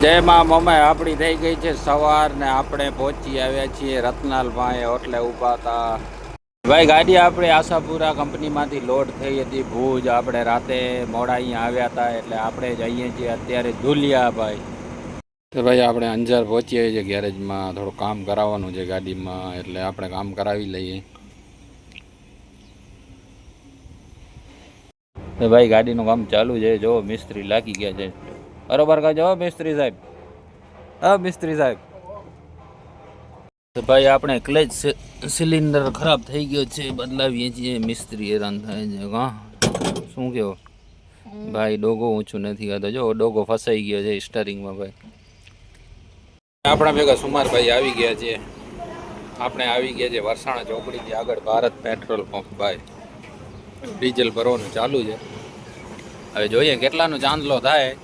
જય માં મમ્મી આપણી થઈ ગઈ છે સવાર ને આપણે પહોંચી આવ્યા છીએ રત્નાલભાઈ હોટલે ઊભા હતા. ભાઈ, ગાડી આપણે આશાપુરા કંપનીમાંથી લોડ થઈ હતી. ભુજ આપણે રાતે મોડા અહીંયા આવ્યા હતા એટલે આપણે જઈએ છીએ. અત્યારે ધુલિયા ભાઈ. તો ભાઈ, આપણે અંજાર પહોંચી આવી છીએ ગેરેજમાં. થોડું કામ કરાવવાનું છે ગાડીમાં, એટલે આપણે કામ કરાવી લઈએ. તો ભાઈ, ગાડીનું કામ ચાલુ છે. જો, મિસ્ત્રી લાગી ગયા છે. બરોબર કહેજો હો મિસ્ત્રી સાહેબ? હા મિસ્ત્રી સાહેબ. તો ભાઈ આપણે ક્લેચ સિલિન્ડર ખરાબ થઈ ગયો છે બદલાવીએ છીએ મિસ્ત્રી હેરાન થાય છે હા. શું કહો ભાઈ ડોગો ઊંચું નથી કરતો જો ડોગો ફસાઈ ગયો છે સ્ટરિંગમાં ભાઈ. આપણા ભેગા સુમારભાઈ આવી ગયા છે. આપણે આવી ગયા છે વરસાણા ચોકડીથી આગળ ભારત પેટ્રોલ પંપ ભાઈ. ડીઝલ ભરવાનું ચાલુ છે. હવે જોઈએ કેટલાનો ચાંદલો થાય.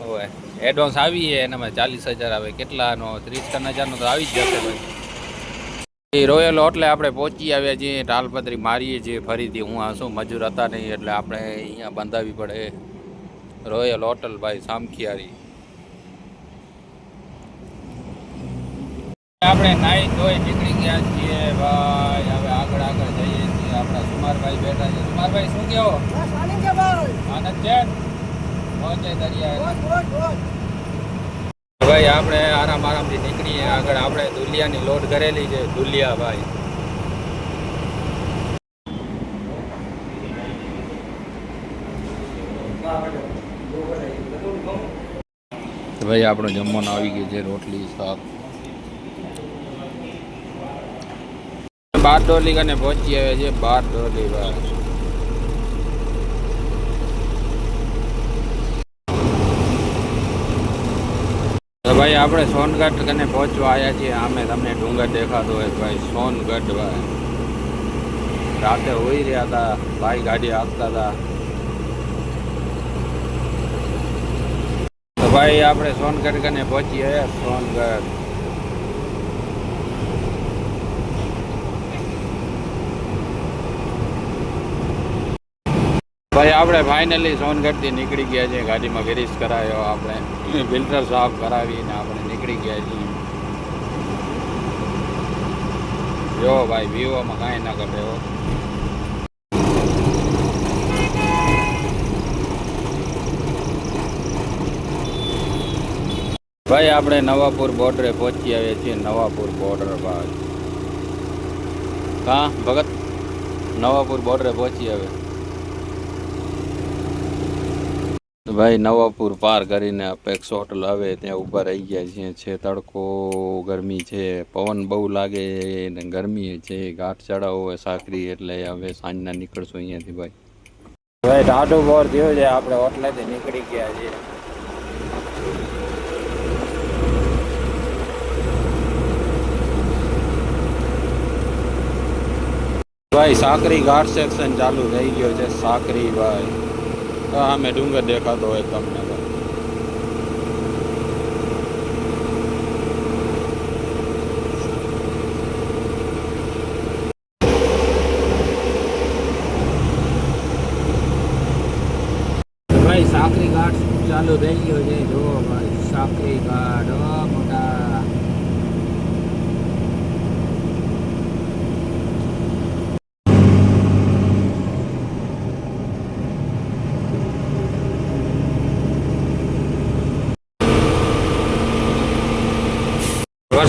હોય એડવાન્સ આવીએ એનામાં ચાલીસ હજાર આવે કેટલાનો? ત્રીસ ત્રણ હજારનો તો આવી જ જશે ભાઈ. એ રોયલ હોટલે આપણે પહોંચી આવ્યા છીએ ટાલપત્રી મારીએ છીએ ફરીથી. હું આ શું મજૂર હતા નહીં એટલે આપણે અહીંયા બંધાવી પડે. રોયલ હોટલ ભાઈ સામખિયારી. આપણે નાઈ ધોઈ નીકળી ગયા છીએ ભાઈ. હવે આગળ આગળ જઈએ છીએ. આપણા સુમારભાઈ બેઠા છે. સુમારભાઈ શું કહો? આનંદ છે ભાઈ, આપણે આરામ આરામથી નીકળીએ. આગળ આપણે દુલિયાની લોડ કરેલી છે. દુલિયા ભાઈ. ભાઈ, આપણો જમવાનું આવી ગયું છે. રોટલી, શાક. બાર ડોલી કને પહોંચી આવે છે. બાર ડોલી, ભાઈ. ભાઈ, આપણે સોનગઢ કને પહોંચવા આવ્યા છીએ. આમે તમને ડુંગર દેખાતો હોય ભાઈ, સોનગઢ ભાઈ. રાતે હોઈ રહ્યા હતા ભાઈ ગાડી આપતા હતા તો ભાઈ, આપણે સોનગઢ કને પહોંચી આવ્યા સોનગઢ. ભાઈ, આપણે ફાઇનલી સોનગઢથી નીકળી ગયા છીએ. ગાડીમાં ગેરીસ કરાયો, આપણે ફિલ્ટર સાફ કરાવીને આપણે નીકળી ગયા છીએ. જો ભાઈ, વિવોમાં કાંઈ ના કરે એવો ભાઈ, આપણે નવાપુર બોર્ડરે પહોંચી આવ્યા છીએ. નવાપુર બોર્ડર ભાઈ હા, ભગત? નવાપુર બોર્ડરે પહોંચી આવે તો ભાઈ નવાપુર પાર કરીને અપેક્ષ હોટલ આવે ત્યાં ઊભા રહી ગયા છીએ છે તડકો, ગરમી છે, પવન બહુ લાગે ને ગરમી છે, ઘાટ ચડાવો હોય સાકરી એટલે હવે સાંજના નીકળશું અહીંયાથી ભાઈ. ભાઈ ટાટો બોર થયો છે, આપણે હોટલેથી નીકળી ગયા છીએ. ભાઈ, સાકરી ઘાટ સેક્શન ચાલુ થઈ ગયો છે, સાકરી ભાઈ. સામે ડુંગર દેખાતો હોય તમને ભાઈ, સાકરી ઘાટ ચાલુ થઈ ગયો છે. જો ભાઈ, સાકરી ઘાટ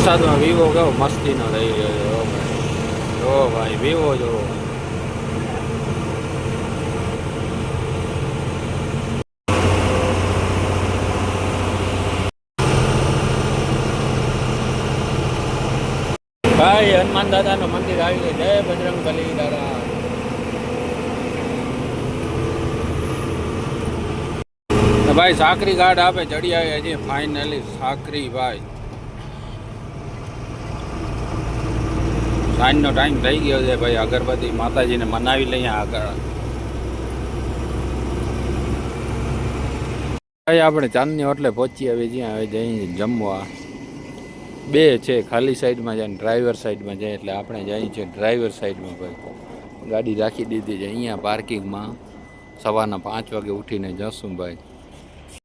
વરસાદમાં વિવો કેવો મસ્તીનો રહી રહ્યો જો ભાઈ. વિવો જો. ભાઈ, હનુમાન દાદાનું મંદિર આવી ગયું. જય બજરંગ બલી દાદા. ભાઈ, સાકરી ગાઢ આપે, ચડી છીએ. ફાઇનલી સાકરી, ભાઈ. સાંજનો ટાઈમ થઈ ગયો છે ભાઈ. અગરબત્તી માતાજીને મનાવી લઈએ આગળ. ભાઈ, આપણે ચાંદની હોટલે પહોંચી આવી છીએ હવે જઈ જમવા. બે છે, ખાલી સાઈડમાં જાય ડ્રાઈવર સાઈડમાં જાય એટલે આપણે જઈએ છીએ ડ્રાઈવર સાઈડમાં ભાઈ. ગાડી રાખી દીધી છે, અહીંયા પાર્કિંગમાં સવારના પાંચ વાગે ઉઠીને જશું ભાઈ.